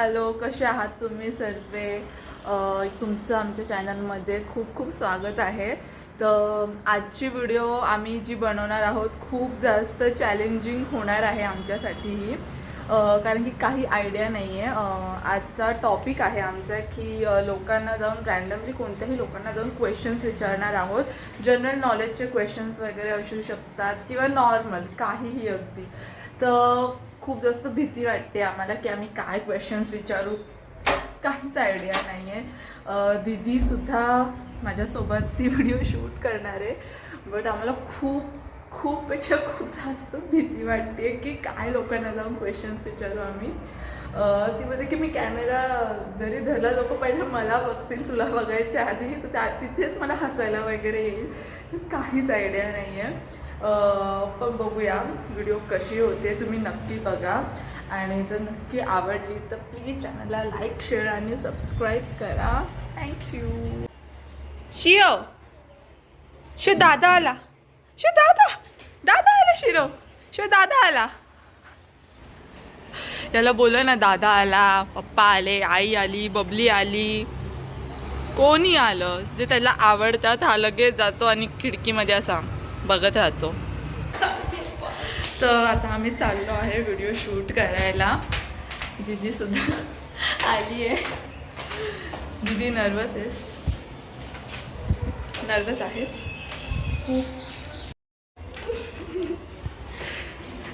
Hello कसे आहात तुम्ही सर्वे? तुमचं आमच्या चॅनलमध्ये खूप खूप स्वागत आहे. तर आजची व्हिडिओ आम्ही जी बनवणार आहोत खूप जास्त चॅलेंजिंग होणार आहे आमच्यासाठीही. कारण की काही आयडिया नाही आहे आजचा टॉपिक आहे आमचा की लोकांना जाऊन रँडमली कोणत्याही लोकांना जाऊन क्वेश्चन्स विचारणार आहोत. जनरल नॉलेजचे क्वेश्चन्स वगैरे असू शकतात किंवा नॉर्मल काहीही अगदी. तर खूप जास्त भीती वाटते आम्हाला की आम्ही काय क्वेश्चन्स विचारू. काहीच आयडिया नाही आहे दीदीसुद्धा माझ्यासोबत ती व्हिडिओ शूट करणार आहे. बट आम्हाला खूप खूपपेक्षा खूप जास्त भीती वाटते की काय लोकांना जाऊन क्वेश्चन्स विचारू आम्ही. ती म्हणते की मी कॅमेरा जरी धरला लोक पहिले मला बघतील तुला बघायच्या आधी. तर त्या तिथेच मला हसायला वगैरे येईल. तर काहीच आयडिया नाही आहे पण बघूया व्हिडिओ कशी होते तुम्ही नक्की बघा. आणि जर नक्की आवडली तर प्लीज चॅनलला लाईक शेअर आणि सबस्क्राईब करा. थँक्यू शिओ शो दादा आला. शो दादा. दादा आला शिरो. शो दादा आला. याला बोल ना दादा आला पप्पा आले आई आली बबली आली. कोणी आलं? जे त्याला आवडतात हा लगेच जातो आणि खिडकीमध्ये असा. बघत राहतो. तर आता आम्ही चाललो आहे व्हिडिओ शूट करायला. दीदी सुद्धा आली आहे. दीदी नर्वस आहेस? नर्वस आहेस?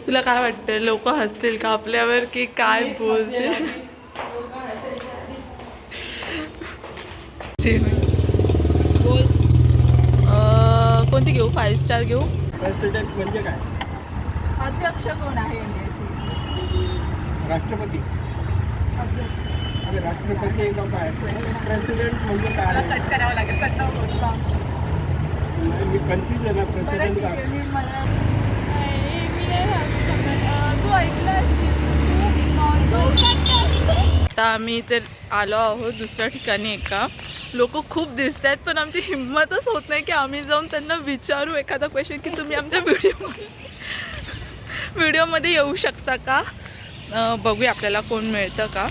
तुला काय वाटतं लोक हसतील का? आपल्यावर की काय बोलते अं, कोणती घेऊ? फाईव्ह स्टार घेऊ? प्रेसिडेंट म्हणजे काय? अध्यक्ष कोण आहे राष्ट्रपती. अरे राष्ट्रपती एक बाबा आहे प्रेसिडेंट म्हणजे काय? कट करावं लागेल. कट नाही, मी कन्फ्युज आहे ना प्रेसिडेंट काय आता आम्ही इथे आलो आहोत दुसऱ्या ठिकाणी एका. लोक खूप दिसत आहेत पण आमची हिंमतच होत नाही की आम्ही जाऊन त्यांना विचारू एखादा क्वेश्चन की तुम्ही आमच्या व्हिडिओ व्हिडिओमध्ये येऊ शकता का? बघूया आपल्याला कोण मिळतं का?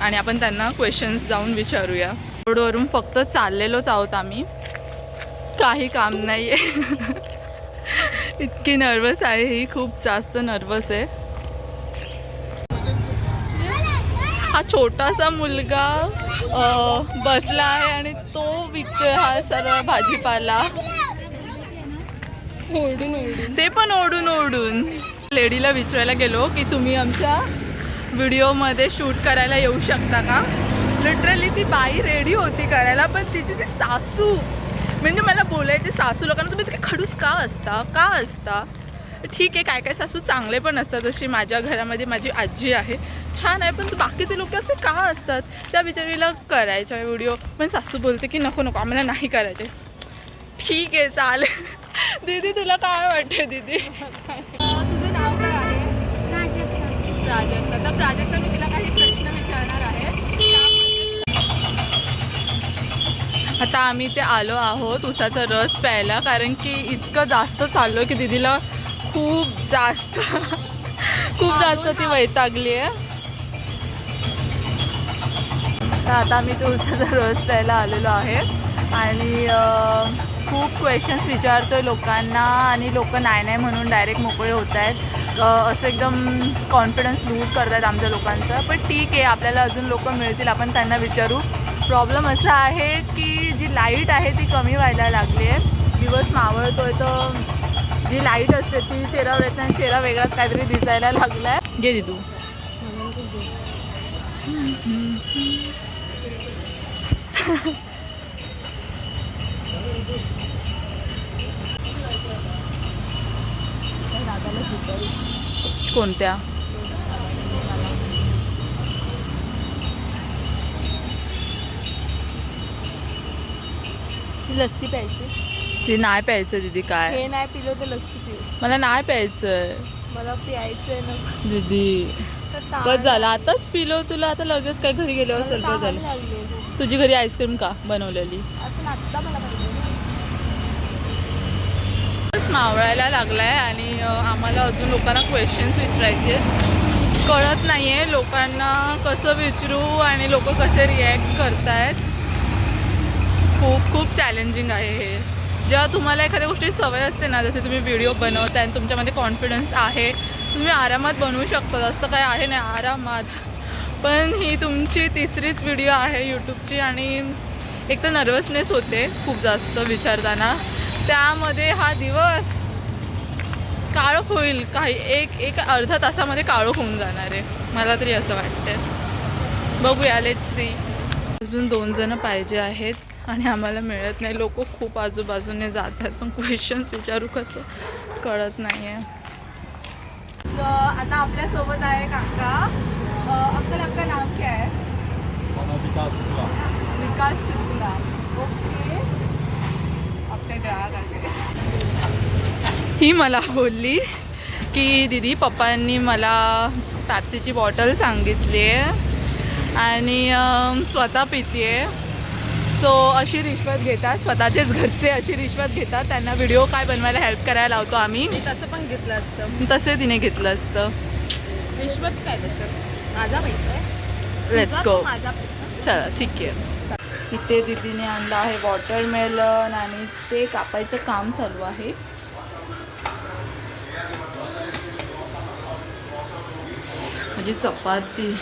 आणि आपण त्यांना क्वेश्चन्स जाऊन विचारूया. रोडवरून फक्त चाललेलोच आहोत आम्ही. काही काम नाही आहे इतकी नर्वस आहे ही खूप जास्त नर्वस आहे. हा छोटासा मुलगा बसला आहे आणि तो विकतोय हा सर्व भाजीपाला. ओढून ओढून ते पण ओढून ओढून लेडीला विचारायला गेलो की तुम्ही आमच्या व्हिडिओमध्ये शूट करायला येऊ शकता का? लिटरली ती बाई रेडी होती करायला पण तिची ती सासू म्हणजे मला बोलायचे सासू लोकांना तुम्ही इतके खडूस का असता? का असता? ठीक आहे काय काय सासू चांगले पण असतात जशी माझ्या घरामध्ये माझी आजी आहे छान आहे पण बाकीचे लोक असे का असतात? त्या बिचारीला करायच्या व्हिडिओ पण सासू बोलते की नको नको आम्हाला नाही करायचे. ठीक आहे चालेल. दीदी तुला काय वाटते दीदी? तुझं नाव काय आहे प्राजक्ता. तर प्राजक्ता मी तिला काही प्रश्न विचारणार आहे. आता आम्ही ते आलो आहोत उसाचा रस प्यायला कारण की इतकं जास्त चाललो की दीदीला खूप जास्त खूप जास्त ती वैतागली आहे तर आता आम्ही तो उसाचा रस प्यायला आलेलो आहे. आणि खूप क्वेश्चन्स विचारतोय लोकांना आणि लोक नाही नाही म्हणून डायरेक्ट मोकळे होत आहेत. असं एकदम कॉन्फिडन्स लूज करत आहेत आमच्या लोकांचं. पण ठीक आहे आपल्याला अजून लोक मिळतील आपण त्यांना विचारू. प्रॉब्लेम असा आहे की जी लाइट आहे ती कमी व्हायला लागली आहे. दिवस मावळतोय तर जी लाइट असते ती येत नाही चेहरा वेगळाच काहीतरी दिसायला लागला आहे घे तू. कोणत्या? लस्सी प्यायची. ती नाही प्यायचं दीदी काय? हे नाही पिलो तर लस्सी पिऊ. मला नाही प्यायचंय. मला प्यायचंय ना. दीदी. बस झालं. आताच पिलो तुला आता लगेच काय घरी मला सर्व तहान झालं. तुझी घरी आईस्क्रीम का बनवलेली? बस मावळायला लागलाय आणि आम्हाला अजून लोकांना क्वेश्चन्स विचारायचे आहेत कळत नाही आहे लोकांना कसं विचारू आणि लोक कसे रिॲक्ट करतायत. खूप खूप चॅलेंजिंग आहे हे. जेव्हा तुम्हाला एखाद्या गोष्टी सवय असते ना जसे तुम्ही व्हिडिओ बनवताय आणि तुमच्यामध्ये कॉन्फिडन्स आहे तुम्ही आरामात बनवू शकता. जास्त काय आहे नाही आरामात. पण ही तुमची तिसरीच व्हिडिओ आहे यूट्यूबची आणि एक तर नर्वसनेस होते खूप जास्त विचारताना. त्यामध्ये हा दिवस काळोख होईल. काही एक एक अर्धा तासामध्ये काळोख होऊन जाणार आहे. मला तरी असं वाटतंय. बघूया लेट सी अजून दोन जण पाहिजे आहेत आणि आम्हाला मिळत नाही. लोक खूप आजूबाजूने जातात. पण क्वेश्चन्स विचारू कसं? कळत नाही आहे आता आपल्यासोबत आहे काका. अंकल आपका नाम क्या है विकास शुक्ला. ओके. आपल्या ग्राहक ही मला बोलली की दिदी पप्पांनी मला पॅप्सीची बॉटल सांगितली आहे आणि स्वतः पिती आहे सो अशी रिश्वत घेतात स्वतःचेच घरचे अशी रिश्वत घेतात. त्यांना व्हिडिओ काय बनवायला हेल्प करायला लावतो आम्ही. तसं पण घेतलं असतं. तसे तिने घेतलं असतं. रिश्वत काय त्याच्यात? माझा पैसा आहे. लेट्स गो तो माझा पैसा चला ठीक आहे. इथे दीदीने आणलं आहे वॉटरमेलन आणि ते कापायचं काम चालू आहे. म्हणजे चपाती.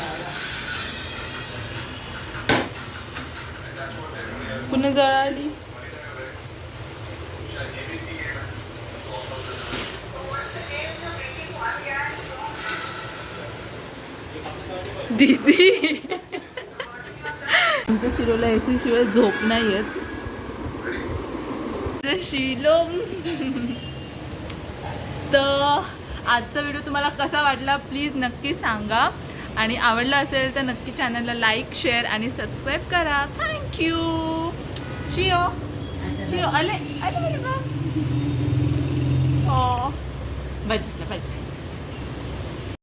पुन्हा जळाली दीदी. आमच्या शिरोला ए सी शिवाय झोप नाही येत. शिलो तर आजचा व्हिडिओ तुम्हाला कसा वाटला प्लीज नक्की सांगा. आणि आवडला असेल तर नक्की चॅनलला लाईक शेअर आणि सबस्क्राईब करा. थँक्यू शिओ शिओ अले अले हो बघितलं बघितलं